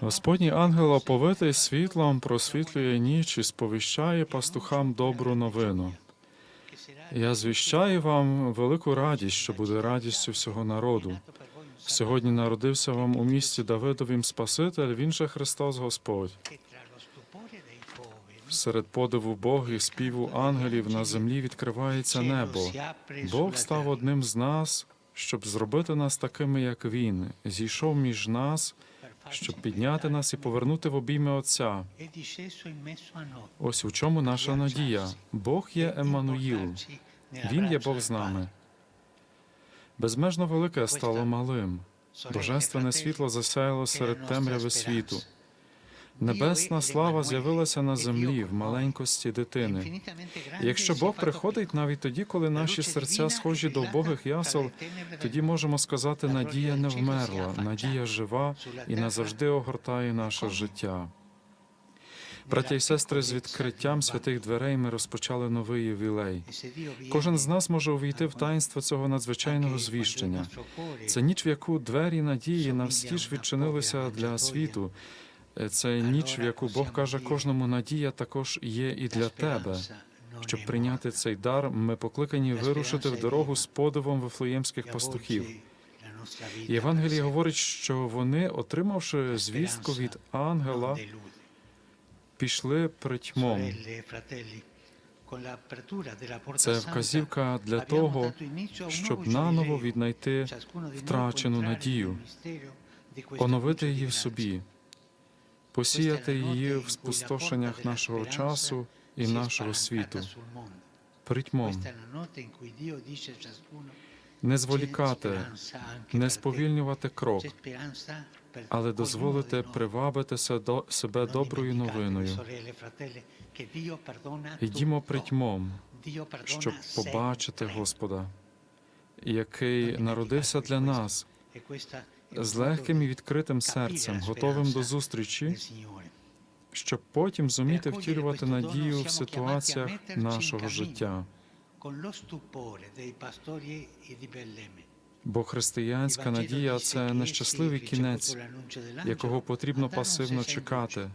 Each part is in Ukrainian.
Господній ангел оповитий світлом просвітлює ніч і сповіщає пастухам добру новину. Я звіщаю вам велику радість, що буде радістю всього народу. Сьогодні народився вам у місті Давидовім Спаситель, він же Христос Господь. Серед подиву Бога і співу ангелів на землі відкривається небо. Бог став одним з нас, щоб зробити нас такими, як він, зійшов між нас, щоб підняти нас і повернути в обійми Отця. Ось у чому наша надія. Бог є Еммануїл. Він є Бог з нами. Безмежно велике стало малим. Божественне світло засяяло серед темряви світу. Небесна слава з'явилася на землі в маленькості дитини. Якщо Бог приходить навіть тоді, коли наші серця схожі до убогих ясел, тоді можемо сказати, надія не вмерла, надія жива і назавжди огортає наше життя. Браття і сестри, з відкриттям святих дверей ми розпочали новий ювілей. Кожен з нас може увійти в таїнство цього надзвичайного звіщення. Це ніч, в яку двері надії навстіж відчинилися для світу. Е, Це ніч, в яку Бог каже кожному надія також є і для тебе. Щоб прийняти цей дар, ми покликані вирушити в дорогу з подивом вифлеємських пастухів. Євангеліє говорить, що вони, отримавши звістку від ангела, пішли притьмом. Це вказівка для того, щоб наново віднайти, втрачену надію, оновити її в собі, посіяти її в спустошеннях нашого часу і нашого світу, притьмом, не зволікати, не сповільнювати крок, але дозволити привабити до- себе доброю новиною. e Йдімо притьмом, щоб побачити. Господа, який народився для нас З легким і відкритим серцем, готовим до зустрічі, щоб потім зуміти втілювати надію в ситуаціях нашого життя. Бо християнська надія це нещасливий кінець, якого потрібно пасивно чекати.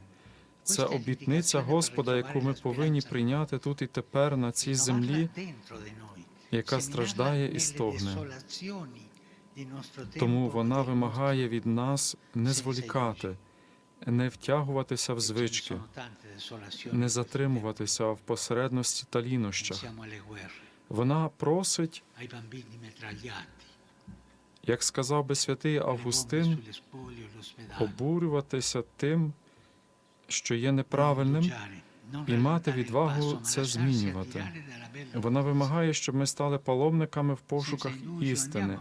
Це обітниця Господа, яку ми повинні прийняти тут і тепер на цій землі, яка страждає і стогне. Тому вона вимагає від нас не зволікати, не втягуватися в звички, не затримуватися в посередності та лінощах. Вона просить, як сказав би святий Августин, обурюватися тим, що є неправильним, і мати відвагу це змінювати. Вона вимагає, щоб ми стали паломниками в пошуках істини,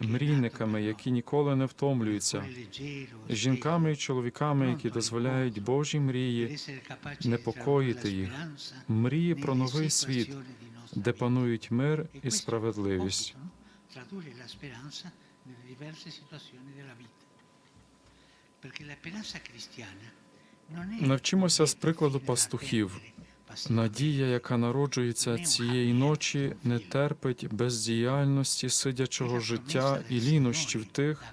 мрійниками, які ніколи не втомлюються, жінками і чоловіками, які дозволяють Божі мрії, непокоїти їх, мрії про новий світ, де панують мир і справедливість. Perché la speranza cristiana Навчимося з прикладу пастухів. Надія, яка народжується цієї ночі, не терпить бездіяльності сидячого життя і лінощів тих,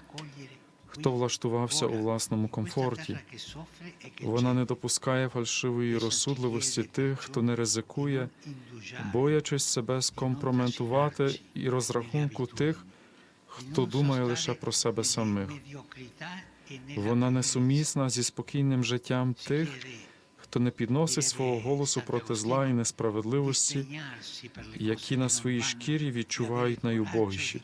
хто влаштувався у власному комфорті. Вона не допускає фальшивої розсудливості тих, хто не ризикує, боячись себе скомпроментувати і розрахунку тих, хто думає лише про себе самих. Вона несумісна зі спокійним життям тих, хто не підносить свого голосу проти зла і несправедливості, які на своїй шкірі відчувають найубогіші.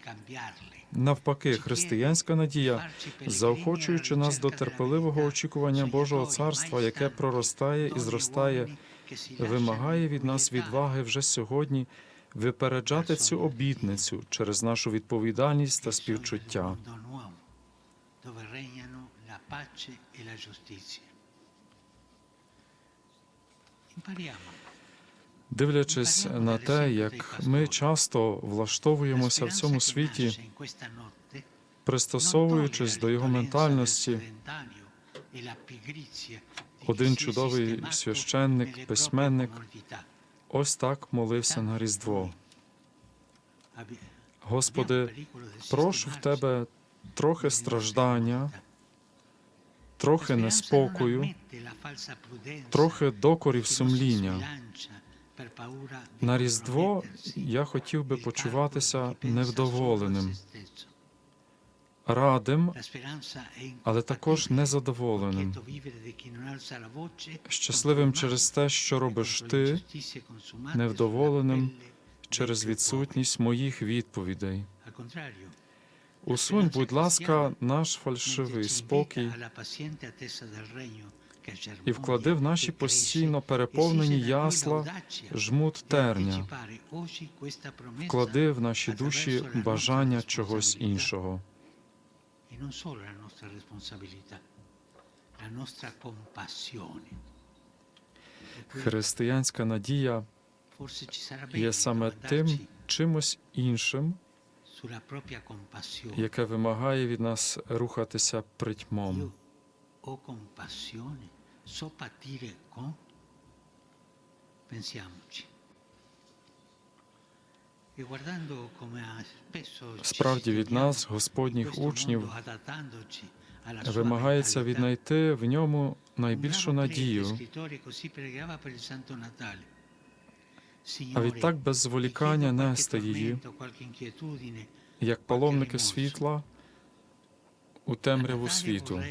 Навпаки, християнська надія, заохочуючи нас до терпеливого очікування Божого царства, яке проростає і зростає, вимагає від нас відваги вже сьогодні випереджати цю обітницю через нашу відповідальність та співчуття. e. Impariamo Дивлячись на те, як ми часто влаштовуємося в цьому світі, пристосовуючись до його ментальності, один чудовий священник, письменник, ось так молився на Різдво. Господи, прошу в Тебе трохи страждання, трохи неспокою, трохи докорів сумління. На Різдво я хотів би почуватися невдоволеним, радим, але також незадоволеним, щасливим через те, що робиш ти, невдоволеним через відсутність моїх відповідей. Усунь, будь ласка, наш фальшивий спокій і вклади в наші постійно переповнені ясла жмут терня, вклади в наші душі бажання чогось іншого. E non solo la nostra responsabilità, la nostra compassione. E Християнська надія є саме тим чимось іншим, яке вимагає від нас рухатися притьмом. Pensiamoci. Справді від нас, Господніх учнів, вимагається віднайти в ньому найбільшу надію, а відтак без зволікання нести її, як паломники світла у темряву світу.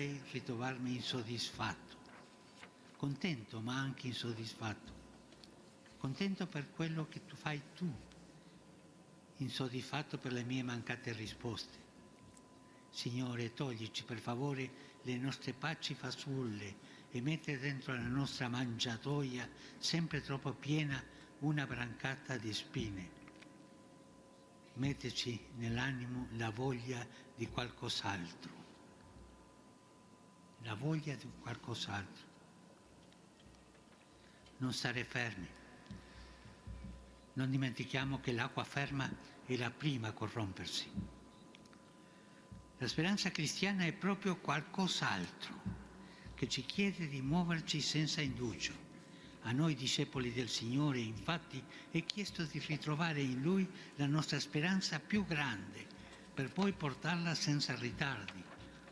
contento ma anche insoddisfatto, contento per quello che tu fai tu, insoddisfatto per le mie mancate risposte. Signore, toglici per favore le nostre paci fasulle e metti dentro la nostra mangiatoia sempre troppo piena una brancata di spine. Mettici nell'animo la voglia di qualcos'altro la voglia di qualcos'altro. Non stare fermi. Non dimentichiamo che l'acqua ferma è la prima a corrompersi. La speranza cristiana è proprio qualcos'altro che ci chiede di muoverci senza indugio. A noi discepoli del Signore, infatti, è chiesto di ritrovare in Lui la nostra speranza più grande, per poi portarla senza ritardi,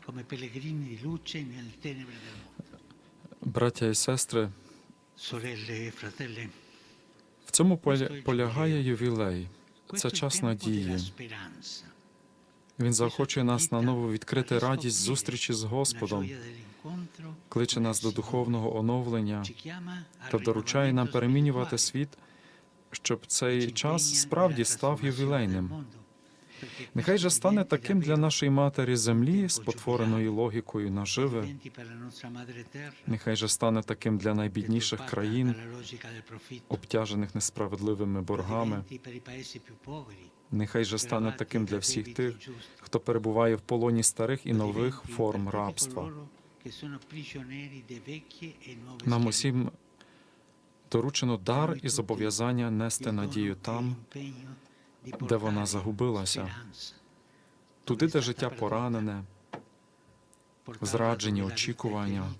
come pellegrini di luce nel tenebre del mondo. Bracia e sestre, sorelle e fratelli, цьому поля- полягає ювілей. Це час надії. Він захочує нас наново відкрити радість зустрічі з Господом, кличе нас до духовного оновлення та доручає нам перемінювати світ, щоб цей час справді став ювілейним. Нехай же стане таким для нашої матері землі, спотвореної логікою наживи. Нехай же стане таким для найбідніших країн, обтяжених несправедливими боргами. Нехай же стане таким для всіх тих, хто перебуває в полоні старих і нових форм рабства. Нам усім доручено дар і зобов'язання нести надію там, де вона загубилася, туди, де життя поранене, зраджені очікування,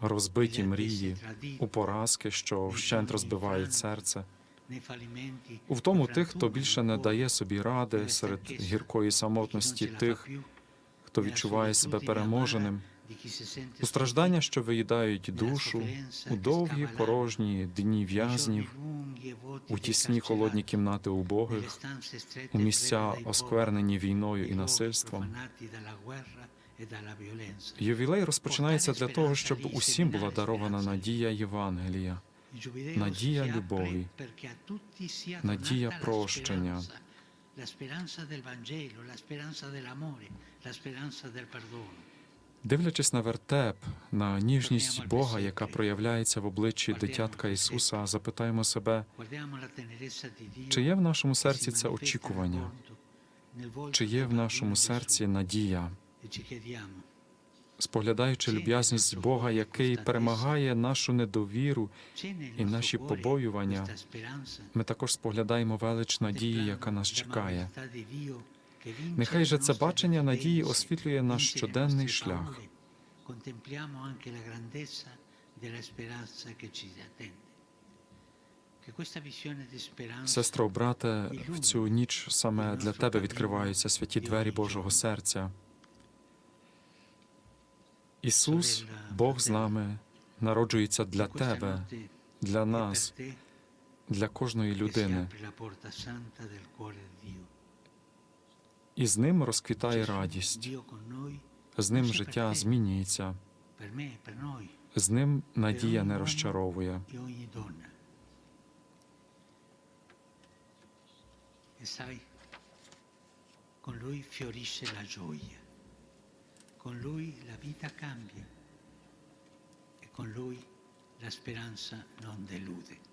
розбиті мрії, у поразки, що вщент розбивають серце, у втому тих, хто більше не дає собі ради серед гіркої самотності тих, хто відчуває себе переможеним, у страждання, що виїдають душу, у довгі порожні дні в'язнів, у тісні холодні кімнати убогих, у місця, осквернені війною і насильством. Ювілей розпочинається для того, щоб усім була дарована надія Євангелія, надія любові, надія прощення. La speranza del Vangelo, la speranza dell'amore, la speranza del perdono. Дивлячись на вертеп, на ніжність Бога, яка проявляється в обличчі дитятка Ісуса, запитаємо себе, чи є в нашому серці це очікування, чи є в нашому серці надія, споглядаючи люб'язність Бога, який перемагає нашу недовіру, і наші побоювання, ми також споглядаємо велич надії, яка нас чекає. Нехай же це бачення надії освітлює наш щоденний шлях. Сестро, брате, в цю ніч саме для тебе відкриваються святі двері Божого серця. Ісус, Бог з нами, народжується для тебе, для нас, для кожної людини. І з ним розквітає радість, з ним життя змінюється, з ним надія не розчаровує. e. E e.